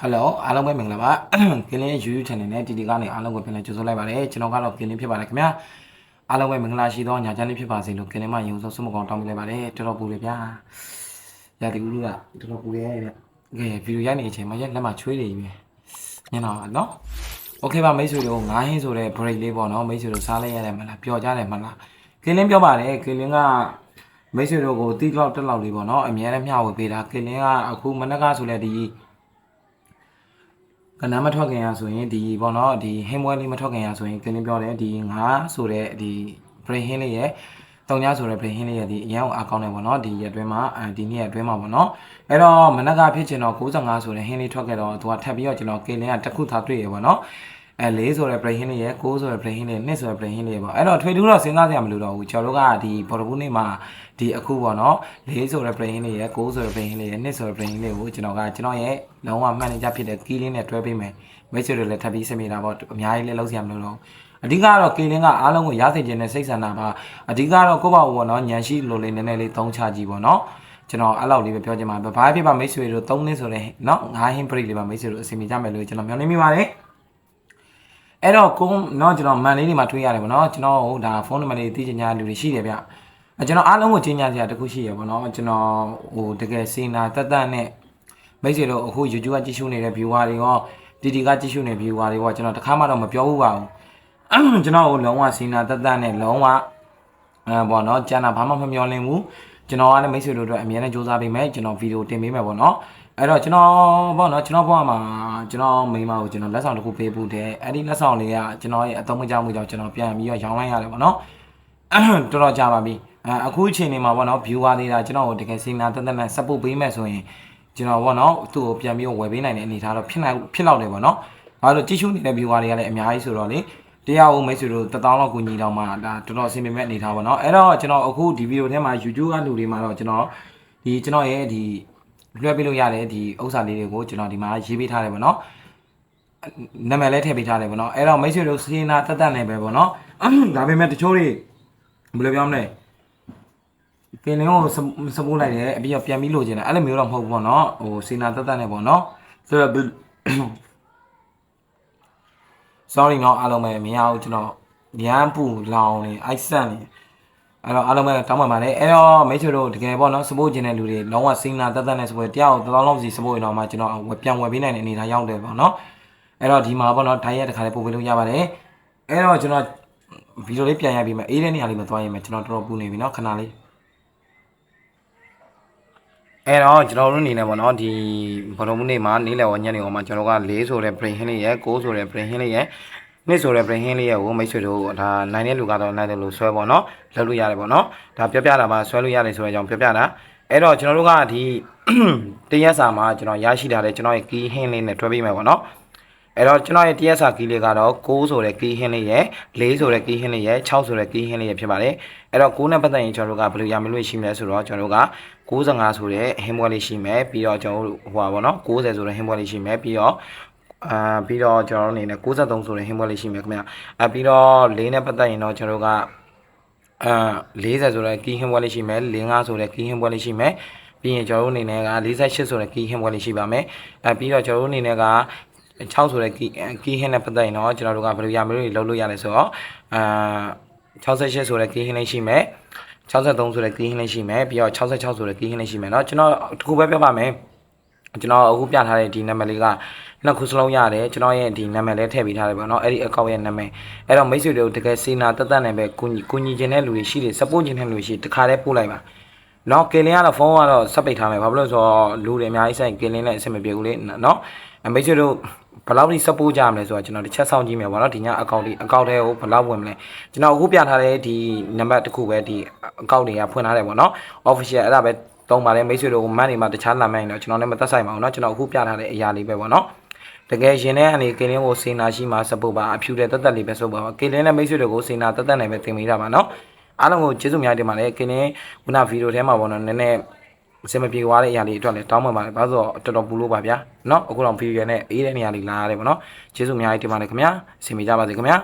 ဟယ်လိုအားလုံးပဲမင်္ဂလာပါကင်းလင်း YouTube channel နဲ့တီတီကနေအားလုံးကိုပြန်လည်ကြိုဆိုလိုက်ပါတယ်ကျွန်တော်ကတော့ကင်းလင်းဖြစ်ပါတယ်ခင်ဗျာအားလုံးပဲမင်္ဂလာရှိသောညာချမ်းလေးဖြစ်ပါစေလို့ကင်းလင်းမယုံဆုံးဆုမကောင်တောင်းပေးလိုက်ပါတယ်တော်တော်ပူတယ်ဗျာရာတီဦးလူကတော်တော်ပူရဲတဲ့ကဲဗီဒီယိုရိုက်နေတဲ့အချိန်မှာရက်လက်မှာချွေးနေပြီညနေတော့နော်โอเคပါမိတ်ဆွေတို့ငားဟင်းဆိုတဲ့ break လေးပေါ့နော်မိတ်ဆွေတို့စားလိုက်ရတယ်မလားပျော်ကြတယ်မလားကင်းလင်းပြောပါတယ်ကင်းလင်းကမိတ်ဆွေတို့ကိုတီးလောက်တက်လောက်လေးပေါ့နော်အများနဲ့မျှဝေပေးတာကင်းလင်းကအခုမနက်ကဆိုလဲဒီ ကနမ်းမထွက်ခင်ရဆိုရင်ဒီပေါ့နော်ဒီဟင်းပွဲလေးမထွက်ခင်ရဆိုရင်ကင်းလင်းပြောတယ်ဒီငါးဆိုတဲ့ဒီ brain ဟင်းလေးရဲ့တုံညာဆိုတဲ့ brain ဟင်းလေးရဲ့ဒီအရန်အကောင်းတယ်ပေါ့နော်ဒီရက်တွင်းမှာအဲဒီနေ့ရက်တွင်းမှာပေါ့နော်အဲ့တော့မနက်ကဖြစ်ချင်တော့95ဆိုတဲ့ဟင်းလေးထွက်ခဲ့တော့သူကထပ်ပြီးတော့ကျွန်တော်ကင်းလင်းကတစ်ခုထားတွေ့ရပေါ့နော် အဲ၄ဆိုတဲ့ brain ဟင်းလေးရဲ့9ဆိုတဲ့ brain ဟင်းလေး2ဆိုတဲ့ brain ဟင်းလေးပေါ့အဲ့တော့ထွေထူးတော့စဉ်းစားစရာမလိုတော့ဘူးကျွန်တော်တို့ကဒီဘော်ဒဘူးနေ့မှာဒီအခုပေါ့နော်၄ဆိုတဲ့ brain ဟင်းလေးရဲ့9ဆိုတဲ့ brain ဟင်းလေးရဲ့2ဆိုတဲ့ brain ဟင်းလေးကိုကျွန်တော်ကကျွန်တော်ရဲ့လုံးဝမှန်နေကြဖြစ်တဲ့ key လေးနဲ့တွဲပေးမယ်မိတ်ဆွေတွေလည်းထပ်ပြီးစမိတာပေါ့အများကြီးလည်းလုံးစရာမလိုတော့အဓိကတော့ကေလင်းကအားလုံးကိုရစေခြင်းနဲ့စိတ်ဆန္ဒပါအဓိကတော့ကိုယ့်ဘာဘောနော်ညံရှိလိုလေးနည်းနည်းလေးသုံးချကြည့်ပေါ့နော်ကျွန်တော်အဲ့လောက်လေးပဲပြောချင်ပါတယ်ဘာဖြစ်ပါမိတ်ဆွေတို့သုံးနှစ်ဆိုတဲ့နော်ငါးဟင်းပရိတ်လေးပါမိတ်ဆွေတို့အစီအမီကြမယ်လို့ကျွန်တော်မျှော်လင့်မိပါတယ် အဲ့တော့ကိုနော်ကျွန်တော်မန်လေးတွေမှာထွေးရတယ်ပေါ့နော်ကျွန်တော်ဟိုဒါဖုန်းနံပါတ်လေးသိချင်ကြလူတွေရှိတယ်ဗျအကျွန်တော်အားလုံးကိုချင်းညာစရာတခုရှိရပေါ့နော်ကျွန်တော်ဟိုတကယ်စေနာတက်တက်နဲ့မိတ်ဆွေတို့အခု YouTube ကကြည့်ရှုနေတဲ့ viewer တွေရောတီတီကကြည့်ရှုနေ viewer တွေပေါ့ကျွန်တော်တခါမှတော့မပြောဘူးပါဘူးကျွန်တော်ကိုလုံးဝစေနာတက်တက်နဲ့လုံးဝအဲပေါ့နော်ကျန်တာဘာမှမမျောလင်းဘူးကျွန်တော်ကလည်းမိတ်ဆွေတို့အတွက်အများနဲ့စူးစမ်းပေးမယ်ကျွန်တော်ဗီဒီယိုတင်ပေးမယ်ပေါ့နော် အဲ့တော့ကျွန်တော်ပေါ့နော်ကျွန်တော်ဘဝမှာကျွန်တော်မိန်းမကိုကျွန်တော်လက်ဆောင်တစ်ခုပေးဖို့တဲ့အဲ့ဒီလက်ဆောင်လေးကကျွန်တော်ရဲ့အသုံးမကျမှုကြောင့်ကျွန်တော်ပြန်ပြီးတော့ရောင်းလိုက်ရတယ်ပေါ့နော်တော်တော်ကြာပါပြီအဲအခုအချိန်နေမှာပေါ့နော် viewer တွေကကျွန်တော်ကိုတကယ်စေနာတက်တက်နဲ့ support ပေးမယ်ဆိုရင်ကျွန်တော်ပေါ့နော်သူ့ကိုပြန်ပြီးဝယ်ပေးနိုင်တဲ့အနေအထားတော့ဖြစ်နိုင်ဖြစ်လောက်တယ်ပေါ့နော်ဘာလို့ကြည့်ရှုနေတဲ့ viewer တွေကလည်းအများကြီးဆိုတော့လေတရားဦးမိတ်ဆွေတို့1000လောက်ကူညီတော့မှဒါတော်တော်အဆင်ပြေမဲ့အနေထားပေါ့နော်အဲ့တော့ကျွန်တော်အခုဒီဗီဒီယိုထဲမှာ YouTube ကလူတွေမှာတော့ကျွန်တော်ဒီကျွန်တော်ရဲ့ဒီ လွှဲပေးလို့ရတယ်ဒီဥစ္စာလေးတွေကိုကျွန်တော်ဒီမှာရေးပေးထားတယ်ပေါ့နော်နာမည်လည်းထည့်ပေးထားတယ်ပေါ့နော်အဲ့တော့မိတ်ဆွေတို့စဉ်းစားတတ်တတ်နေပဲပေါ့နော်ဒါပေမဲ့တချို့တွေဘယ်လိုပြောမလဲပင်လင်းကိုစပိုးလိုက်တယ်အပြီးတော့ပြန်ပြီးလိုချင်တယ်အဲ့လိုမျိုးတော့မဟုတ်ဘူးပေါ့နော်ဟိုစဉ်းစားတတ်တတ်နေပေါ့နော်ဆိုတော့ sorry နော်အားလုံးပဲမရဘူးကျွန်တော်ရမ်းပူလောင်နေအိုက်ဆန်နေ အဲ့တော့အားလုံးပဲတောင်းပန်ပါတယ်အဲ့တော့မိတ်ဆွေတို့တကယ်ပေါ့နော်စပို့ကျင်တဲ့လူတွေလုံးဝစိန်လာတက်တက်နဲ့စပို့တရားကိုတောင်းလောက်စီစပို့ရင်တော့မှကျွန်တော်ပြန်ဝယ်ပေးနိုင်တဲ့အနေအထားရောက်တယ်ပေါ့နော်အဲ့တော့ဒီမှာပေါ့နော်ဒိုင်းရက်တစ်ခါလေးပို့ပေးလို့ရပါတယ်အဲ့တော့ကျွန်တော်ဗီဒီယိုလေးပြန်ရပြီးမှအေးတဲ့နေရာလေးမှာသွားရင်မှကျွန်တော်တော်တော်ပူနေပြီနော်ခဏလေးအဲ့တော့ကျွန်တော်တို့အနေနဲ့ပေါ့နော်ဒီဘတော်မှုနေမှာနေ့လယ်ဝညနေကောင်မှာကျွန်တော်က၄ဆိုတဲ့ brain hint လေးရဲ့၉ဆိုတဲ့ brain hint လေးရဲ့ နှစ်ဆိုတဲ့ brain ဟင်းလေးရဲ့ကိုမိတ်ဆွေတို့ဒါနိုင်တဲ့လူကတော့နိုင်တယ်လို့ဆွဲပေါ့နော်လုပ်လို့ရတယ်ပေါ့နော်ဒါပြောပြတာပါဆွဲလို့ရတယ်ဆိုတဲ့အကြောင်းပြောပြတာအဲ့တော့ကျွန်တော်တို့ကဒီတရက်စာမှာကျွန်တော်ရရှိထားတဲ့ကျွန်တော်ရဲ့ key ဟင်းလေးနဲ့တွဲပေးမယ်ပေါ့နော်အဲ့တော့ကျွန်တော်ရဲ့တရက်စာ key လေးကတော့6ဆိုတဲ့ key ဟင်းလေးရဲ့4ဆိုတဲ့ key ဟင်းလေးရဲ့6ဆိုတဲ့ key ဟင်းလေးရဲ့ဖြစ်ပါတယ်အဲ့တော့6နဲ့ပတ်သက်ရင်ကျွန်တော်တို့ကဘယ်လိုရမလို့ရှိမလဲဆိုတော့ကျွန်တော်တို့က95ဆိုတဲ့ဟင်းပွဲလေးရှိမယ်ပြီးတော့ကျွန်တော်တို့ဟိုပါပေါ့နော်90ဆိုတဲ့ဟင်းပွဲလေးရှိမယ်ပြီးတော့ အာပြီးတော့ကျွန်တော်တို့အနေနဲ့63ဆိုတဲ့ဟင်းပွဲလေးရှိမယ်ခင်ဗျအာပြီးတော့၄နဲ့ပတ်သက်ရင်တော့ကျွန်တော်တို့ကအာ40ဆိုတဲ့ကီးဟင်းပွဲလေးရှိမယ်55ဆိုတဲ့ကီးဟင်းပွဲလေးရှိမယ်ပြီးရင်ကျွန်တော်တို့အနေနဲ့က48ဆိုတဲ့ကီးဟင်းပွဲလေးရှိပါမယ်အဲပြီးတော့ကျွန်တော်တို့အနေနဲ့က6ဆိုတဲ့ကီးကီးဟင်းနဲ့ပတ်သက်ရင်တော့ကျွန်တော်တို့ကဘယ်လိုရမလို့လုပ်လို့ရလဲဆိုတော့အာ68ဆိုတဲ့ကီးဟင်းလေးရှိမယ်63ဆိုတဲ့ကီးဟင်းလေးရှိမယ်ပြီးတော့66ဆိုတဲ့ကီးဟင်းလေးရှိမယ်เนาะကျွန်တော်တခုပဲပြောပါမယ် ကျွန်တော်အခုပြထားတဲ့ဒီနံပါတ်လေးကနှစ်ခုစလုံးရတယ်ကျွန်တော်ရဲ့ဒီနာမည်လေးထည့်ပေးထားတယ်ပေါ့နော်အဲ့ဒီအကောင့်ရဲ့နာမည်အဲ့တော့မိတ်ဆွေတွေကိုတကယ်စေနာတက်တက်နဲ့ပဲကိုညီကိုညီခြင်းတဲ့လူတွေရှိတယ် support ခြင်းတဲ့လူတွေရှိတခါတည်းပို့လိုက်ပါနော်ကင်လင်းကတော့ဖုန်းကတော့ဆက်ပိတ်ထားမယ်ဘာဖြစ်လို့ဆိုတော့လူတွေအများကြီးဆိုင်ကင်လင်းနဲ့အဆင်မပြေဘူးလေနော်မိတ်ဆွေတို့ဘယ်လောက်ထိ support ကြမလဲဆိုတော့ကျွန်တော်တစ်ချက်ဆောင်ကြည့်မယ်ပေါ့နော်ဒီညအကောင့်ဒီအကောင့်တွေကိုဘယ်လောက်ဝင်မလဲကျွန်တော်အခုပြထားတဲ့ဒီနံပါတ်တစ်ခုပဲဒီအကောင့်တွေကဖွင့်ထားတယ်ပေါ့နော် official အဲ့ဒါပဲ တုံးပါတယ်မိတ်ဆွေတို့မန်နေမှာတခြားလာမိုင်းတော့ကျွန်တော်လည်းမသက်ဆိုင်ပါဘူးเนาะကျွန်တော်အခုပြထားတဲ့အရာလေးပဲပေါ့เนาะတကယ်ရင်ထဲအနေကင်းလင်းကိုစေနာရှိမှစပုတ်ပါအဖြူတဲ့တက်တက်လေးပဲဆိုပါကင်းလင်းနဲ့မိတ်ဆွေတွေကိုစေနာတက်တက်နဲ့ပဲသင်မိတာပါเนาะအားလုံးကိုကျေးဇူးများတင်ပါတယ်ကင်းလင်းခုနဗီဒီယိုထဲမှာပေါ့နော်နည်းနည်းအစမပြေသွားတဲ့အရာလေးအတွက်လည်းတောင်းပန်ပါတယ်ဘာလို့ဆိုတော့တော်တော်ပူလို့ပါဗျာเนาะအခုတော့ဗီဒီယိုနဲ့အေးတဲ့နေရာလေးလာရတယ်ပေါ့เนาะကျေးဇူးများတင်ပါတယ်ခင်ဗျာအဆင်ပြေကြပါစေခင်ဗျာ